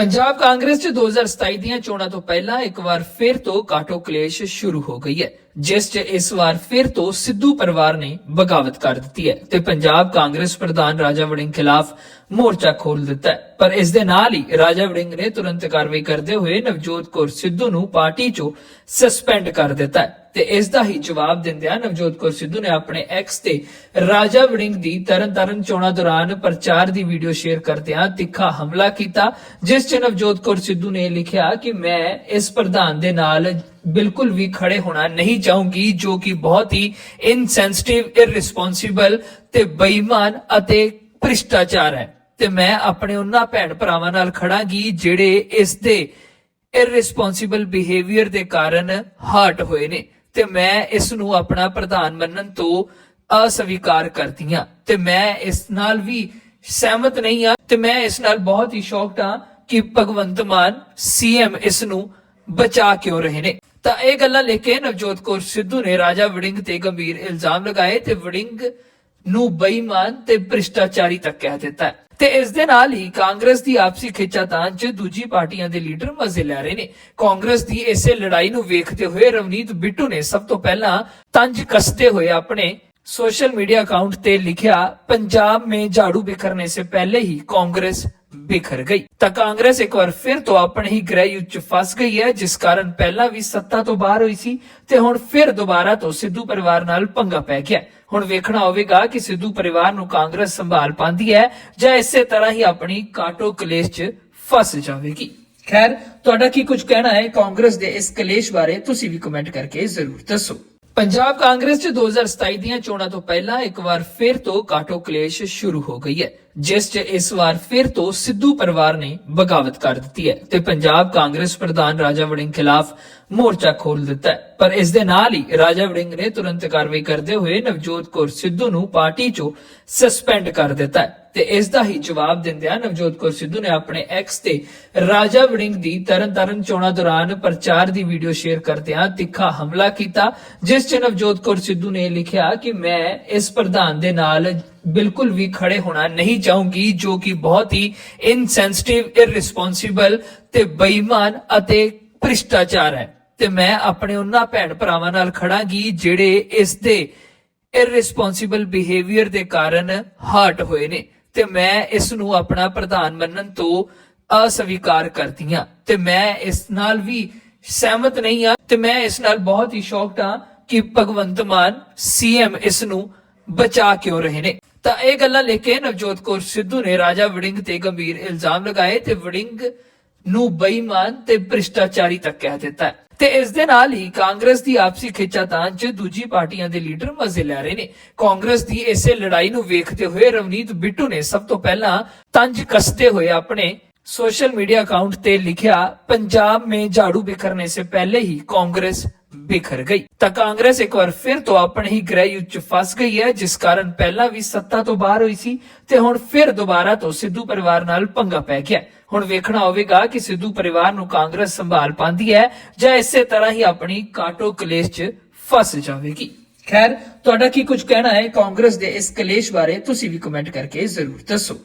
ਪੰਜਾਬ ਕਾਂਗਰਸ 'ਚ 2027 ਦੀਆਂ ਚੋਣਾਂ ਤੋਂ ਪਹਿਲਾਂ ਇੱਕ ਵਾਰ ਫਿਰ ਤੋਂ ਕਾਟੋ ਕਲੇਸ਼ ਸ਼ੁਰੂ ਹੋ ਗਈ ਹੈ। ਜਿਸ 'ਚ ਇਸ ਵਾਰ ਫਿਰ ਤੋਂ ਸਿੱਧੂ ਪਰਿਵਾਰ ਨੇ ਬਗਾਵਤ ਕਰ ਦਿੱਤੀ ਹੈ ਤੇ ਪੰਜਾਬ ਕਾਂਗਰਸ ਪ੍ਰਧਾਨ ਰਾਜਾ ਵੜਿੰਗ ਖਿਲਾਫ ਮੋਰਚਾ ਖੋਲ ਦਿੱਤਾ ਹੈ। ਪਰ ਇਸ ਦੇ ਨਾਲ ਹੀ ਰਾਜਾ ਵੜਿੰਗ ਨੇ ਤੁਰੰਤ ਕਾਰਵਾਈ ਕਰਦੇ ਹੋਏ ਨਵਜੋਤ ਕੌਰ ਸਿੱਧੂ ਨੂੰ ਪਾਰਟੀ 'ਚੋਂ ਸਸਪੈਂਡ ਕਰ ਦਿੱਤਾ ਹੈ ਤੇ ਇਸ ਦਾ ਹੀ ਜਵਾਬ ਦਿੰਦਿਆਂ ਨਵਜੋਤ ਕੌਰ ਸਿੱਧੂ ਨੇ ਆਪਣੇ ਐਕਸ ਤੇ ਰਾਜਾ ਵੜਿੰਗ ਦੀ ਤਰਨਤਾਰਨ ਚੋਣਾਂ ਦੌਰਾਨ ਪ੍ਰਚਾਰ ਦੀ ਵੀਡੀਓ ਸ਼ੇਅਰ ਕਰਦਿਆਂ ਤਿੱਖਾ ਹਮਲਾ ਕੀਤਾ, ਜਿਸ 'ਚ ਨਵਜੋਤ ਕੌਰ ਸਿੱਧੂ ਨੇ ਲਿਖਿਆ ਕਿ ਮੈਂ ਇਸ ਪ੍ਰਧਾਨ ਦੇ ਨਾਲ ਬਿਲਕੁਲ ਵੀ ਖੜੇ ਹੋਣਾ ਨਹੀਂ ਚਾਹੂੰਗੀ, ਜੋ ਕਿ ਬਹੁਤ ਹੀ ਇਨਸੈਂਸਿਟਿਵ ਇਰਰਿਸਪੌਂਸਿਬਲ ਤੇ ਬੇਈਮਾਨ ਅਤੇ ਭ੍ਰਿਸ਼ਟਾਚਾਰ ਹੈ। ਤੇ ਮੈਂ ਆਪਣੇ ਉਹਨਾਂ ਭੈਣ ਭਰਾਵਾਂ ਨਾਲ ਖੜਾਂਗੀ, ਜਿਹੜੇ ਇਸ ਦੇ ਇਰਰਿਸਪੌਂਸਿਬਲ ਬਿਹੇਵੀਅਰ ਦੇ ਕਾਰਨ ਹਰਟ ਹੋਏ ਨੇ। ਤੇ ਮੈਂ ਇਸ ਨੂੰ ਆਪਣਾ ਪ੍ਰਧਾਨ ਮੰਨਣ ਤੋਂ ਅਸਵੀਕਾਰ ਕਰਦੀ ਹਾਂ। ਤੇ ਮੈਂ ਇਸ ਨਾਲ ਵੀ ਸਹਿਮਤ ਨਹੀਂ ਹਾਂ। ਤੇ ਮੈਂ ਇਸ ਨਾਲ ਬਹੁਤ ਹੀ ਸ਼ੌਕਡ ਹਾਂ ਕਿ ਭਗਵੰਤ ਮਾਨ ਸੀਐਮ ਇਸ ਨੂੰ ਬਚਾ ਕਿਉਂ ਰਹੇ ਨੇ। ਤਾਂ ਇਹ ਗੱਲਾਂ ਲਿਖ ਕੇ ਨਵਜੋਤ ਕੌਰ ਸਿੱਧੂ ਨੇ ਰਾਜਾ ਵੜਿੰਗ ਤੇ ਗੰਭੀਰ ਇਲਜ਼ਾਮ ਲਗਾਏ ਤੇ ਵੜਿੰਗ ਨੂੰ ਬੇਈਮਾਨ ਤੇ ਭ੍ਰਿਸ਼ਟਾਚਾਰੀ ਤੱਕ ਕਹਿ ਦਿੱਤਾ ਤੇ ਇਸ ਦੇ ਨਾਲ ਹੀ ਕਾਂਗਰਸ ਦੀ ਆਪਸੀ ਖਿੱਚਾਤਾਨ 'ਚ ਦੂਜੀ ਪਾਰਟੀਆਂ ਦੇ ਲੀਡਰ ਮਜ਼ੇ ਲੈ ਰਹੇ ਨੇ। ਕਾਂਗਰਸ ਦੀ ਇਸੇ ਲੜਾਈ ਨੂੰ ਵੇਖਦੇ ਹੋਏ ਰਵਨੀਤ ਬਿੱਟੂ ਨੇ ਸਭ ਤੋਂ ਪਹਿਲਾਂ ਤੰਜ ਕਸਦੇ ਹੋਏ ਆਪਣੇ ਸੋਸ਼ਲ ਮੀਡੀਆ ਅਕਾਊਂਟ ਤੇ ਲਿਖਿਆ, ਪੰਜਾਬ ਮੇ ਝਾੜੂ ਬਿਖਰਨੇ ਸੇ ਪਹਿਲੇ ਹੀ ਕਾਂਗਰਸ ਬਿਖਰ ਗਈ। ਤਾਂ ਕਾਂਗਰਸ ਇੱਕ ਵਾਰ ਫਿਰ ਤੋਂ ਆਪਣੇ ਹੀ ਗ੍ਰਹਿ ਯੁੱਧ 'ਚ ਫਸ ਗਈ ਹੈ, ਜਿਸ ਕਾਰਨ ਪਹਿਲਾਂ ਵੀ ਸੱਤਾ ਤੋਂ ਬਾਹਰ ਹੋਈ ਸੀ ਤੇ ਹੁਣ ਫਿਰ ਦੁਬਾਰਾ ਤੋਂ ਸਿੱਧੂ ਪਰਿਵਾਰ ਨਾਲ ਪੰਗਾ ਪੈ ਗਿਆ ਹੁਣ ਵੇਖਣਾ ਹੋਵੇਗਾ ਕਿ ਸਿੱਧੂ ਪਰਿਵਾਰ ਨੂੰ ਕਾਂਗਰਸ ਸੰਭਾਲ ਪਾਉਂਦੀ ਹੈ ਜਾਂ ਇਸੇ ਤਰ੍ਹਾਂ ਹੀ ਆਪਣੀ ਕਾਟੋ ਕਲੇਸ਼ 'ਚ ਫਸ ਜਾਵੇਗੀ। ਖੈਰ, ਤੁਹਾਡਾ ਕੀ ਕੁਝ ਕਹਿਣਾ ਹੈ ਕਾਂਗਰਸ ਦੇ ਇਸ ਕਲੇਸ਼ ਬਾਰੇ? ਤੁਸੀਂ ਵੀ ਕਮੈਂਟ ਕਰਕੇ ਜ਼ਰੂਰ ਦੱਸੋ। ਪੰਜਾਬ ਕਾਂਗਰਸ 'ਚ 2027 ਦੀਆਂ ਚੋਣਾਂ ਤੋਂ ਪਹਿਲਾਂ ਇੱਕ ਵਾਰ ਫਿਰ ਤੋਂ ਕਾਟੋ ਕਲੇਸ਼ ਸ਼ੁਰੂ ਹੋ ਗਈ ਹੈ। ਜਿਸ 'ਚ ਇਸ ਵਾਰ ਫਿਰ ਤੋਂ ਸਿੱਧੂ ਪਰਿਵਾਰ ਨੇ ਬਗਾਵਤ ਕਰ ਦਿੱਤੀ ਹੈ ਤੇ ਪੰਜਾਬ ਕਾਂਗਰਸ ਪ੍ਰਧਾਨ ਰਾਜਾ ਵੜਿੰਗ ਖਿਲਾਫ ਮੋਰਚਾ ਖੋਲ ਦਿੱਤਾ ਹੈ। ਪਰ ਇਸ ਦੇ ਨਾਲ ਹੀ ਰਾਜਾ ਵੜਿੰਗ ਨੇ ਤੁਰੰਤ ਕਾਰਵਾਈ ਕਰਦੇ ਹੋਏ ਨਵਜੋਤ ਕੌਰ ਸਿੱਧੂ ਨੂੰ ਪਾਰਟੀ 'ਚੋਂ ਸਸਪੈਂਡ ਕਰ ਦਿੱਤਾ ਹੈ ਤੇ ਇਸ ਦਾ ਹੀ ਜਵਾਬ ਦਿੰਦਿਆਂ ਨਵਜੋਤ ਕੌਰ ਸਿੱਧੂ ਨੇ ਆਪਣੇ ਐਕਸ ਤੇ ਰਾਜਾ ਵੜਿੰਗ ਦੀ ਤਰਨਤਾਰਨ ਚੋਣਾਂ ਦੌਰਾਨ ਪ੍ਰਚਾਰ ਦੀ ਵੀਡੀਓ ਸ਼ੇਅਰ ਕਰਦਿਆਂ ਤਿੱਖਾ ਹਮਲਾ ਕੀਤਾ, ਜਿਸ 'ਚ ਨਵਜੋਤ ਕੌਰ ਸਿੱਧੂ ਨੇ ਲਿਖਿਆ ਕਿ ਮੈਂ ਇਸ ਪ੍ਰਧਾਨ ਦੇ ਨਾਲ ਬਿਲਕੁਲ ਵੀ ਖੜੇ ਹੋਣਾ ਨਹੀਂ ਚਾਹੂੰਗੀ, ਜੋ ਕਿ ਬਹੁਤ ਹੀ ਇਨਸੈਂਸਿਟਿਵ ਇਰਰਿਸਪੌਂਸਿਬਲ ਤੇ ਬੇਈਮਾਨ ਅਤੇ ਭ੍ਰਿਸ਼ਟਾਚਾਰ ਹੈ। ਤੇ ਮੈਂ ਆਪਣੇ ਉਹਨਾਂ ਭੈਣ ਭਰਾਵਾਂ ਨਾਲ ਖੜਾਂਗੀ ਜਿਹੜੇ ਇਸ ਦੇ ਇਰਰਿਸਪੌਂਸਿਬਲ ਬਿਹੇਵੀਅਰ ਦੇ ਕਾਰਨ ਹਰਟ ਹੋਏ ਨੇ। ਤੇ ਮੈਂ ਇਸ ਨੂੰ ਆਪਣਾ ਪ੍ਰਧਾਨ ਮੰਨਣ ਤੋਂ ਅਸਵੀਕਾਰ ਕਰਦੀ ਹਾਂ। ਤੇ ਮੈਂ ਇਸ ਨਾਲ ਵੀ ਸਹਿਮਤ ਨਹੀਂ ਹਾਂ। ਤੇ ਮੈਂ ਇਸ ਨਾਲ ਬਹੁਤ ਹੀ ਸ਼ੌਕਡ ਹਾਂ ਕਿ ਭਗਵੰਤ ਮਾਨ ਸੀਐਮ ਇਸ ਨੂੰ ਬਚਾ ਕਿਉਂ ਰਹੇ ਨੇ। ਤਾਂ ਇਹ ਗੱਲਾਂ ਲਿਖ ਕੇ ਨਵਜੋਤ ਕੌਰ ਸਿੱਧੂ ਨੇ ਰਾਜਾ ਵੜਿੰਗ ਤੇ ਗੰਭੀਰ ਇਲਜ਼ਾਮ ਲਗਾਏ ਤੇ ਵੜਿੰਗ ਨੂੰ ਬੇਈਮਾਨ ਤੇ ਭ੍ਰਿਸ਼ਟਾਚਾਰੀ ਤੱਕ ਕਹਿ ਦਿੱਤਾ ਤੇ ਇਸ ਦੇ ਨਾਲ ਹੀ ਕਾਂਗਰਸ ਦੀ ਆਪਸੀ ਖਿੱਚਾਤਾਨ 'ਚ ਦੂਜੀ ਪਾਰਟੀਆਂ ਦੇ ਲੀਡਰ ਮਜ਼ੇ ਲੈ ਰਹੇ ਨੇ। ਕਾਂਗਰਸ ਦੀ ਇਸੇ ਲੜਾਈ ਨੂੰ ਵੇਖਦੇ ਹੋਏ ਰਵਨੀਤ ਬਿੱਟੂ ਨੇ ਸਭ ਤੋਂ ਪਹਿਲਾਂ ਤੰਜ ਕਸਦੇ ਹੋਏ ਆਪਣੇ ਸੋਸ਼ਲ ਮੀਡੀਆ ਅਕਾਊਂਟ ਤੇ ਲਿਖਿਆ, ਪੰਜਾਬ ਮੇ ਝਾੜੂ ਬਿਖਰਨੇ ਸੇ ਪਹਿਲੇ ਹੀ ਕਾਂਗਰਸ ਬਿਖਰ ਗਈ। ਤਾਂ ਕਾਂਗਰਸ ਇੱਕ ਵਾਰ ਫਿਰ ਤੋਂ ਆਪਣੇ ਹੀ ਗ੍ਰਹਿ ਯੁੱਧ 'ਚ ਫਸ ਗਈ ਹੈ, ਜਿਸ ਕਾਰਨ ਪਹਿਲਾਂ ਵੀ ਸੱਤਾ ਤੋਂ ਬਾਹਰ ਹੋਈ ਸੀ ਤੇ ਹੁਣ ਫਿਰ ਦੁਬਾਰਾ ਤੋਂ ਸਿੱਧੂ ਪਰਿਵਾਰ ਨਾਲ ਪੰਗਾ ਪੈ ਗਿਆ ਹੁਣ ਵੇਖਣਾ ਹੋਵੇਗਾ ਕਿ ਸਿੱਧੂ ਪਰਿਵਾਰ ਨੂੰ ਕਾਂਗਰਸ ਸੰਭਾਲ ਪਾਉਂਦੀ ਹੈ ਜਾਂ ਇਸੇ ਤਰ੍ਹਾਂ ਹੀ ਆਪਣੀ ਕਾਟੋ ਕਲੇਸ਼ 'ਚ ਫਸ ਜਾਵੇਗੀ। ਖੈਰ, ਤੁਹਾਡਾ ਕੀ ਕੁਝ ਕਹਿਣਾ ਹੈ ਕਾਂਗਰਸ ਦੇ ਇਸ ਕਲੇਸ਼ ਬਾਰੇ? ਤੁਸੀਂ ਵੀ ਕਮੈਂਟ ਕਰਕੇ ਜ਼ਰੂਰ ਦੱਸੋ।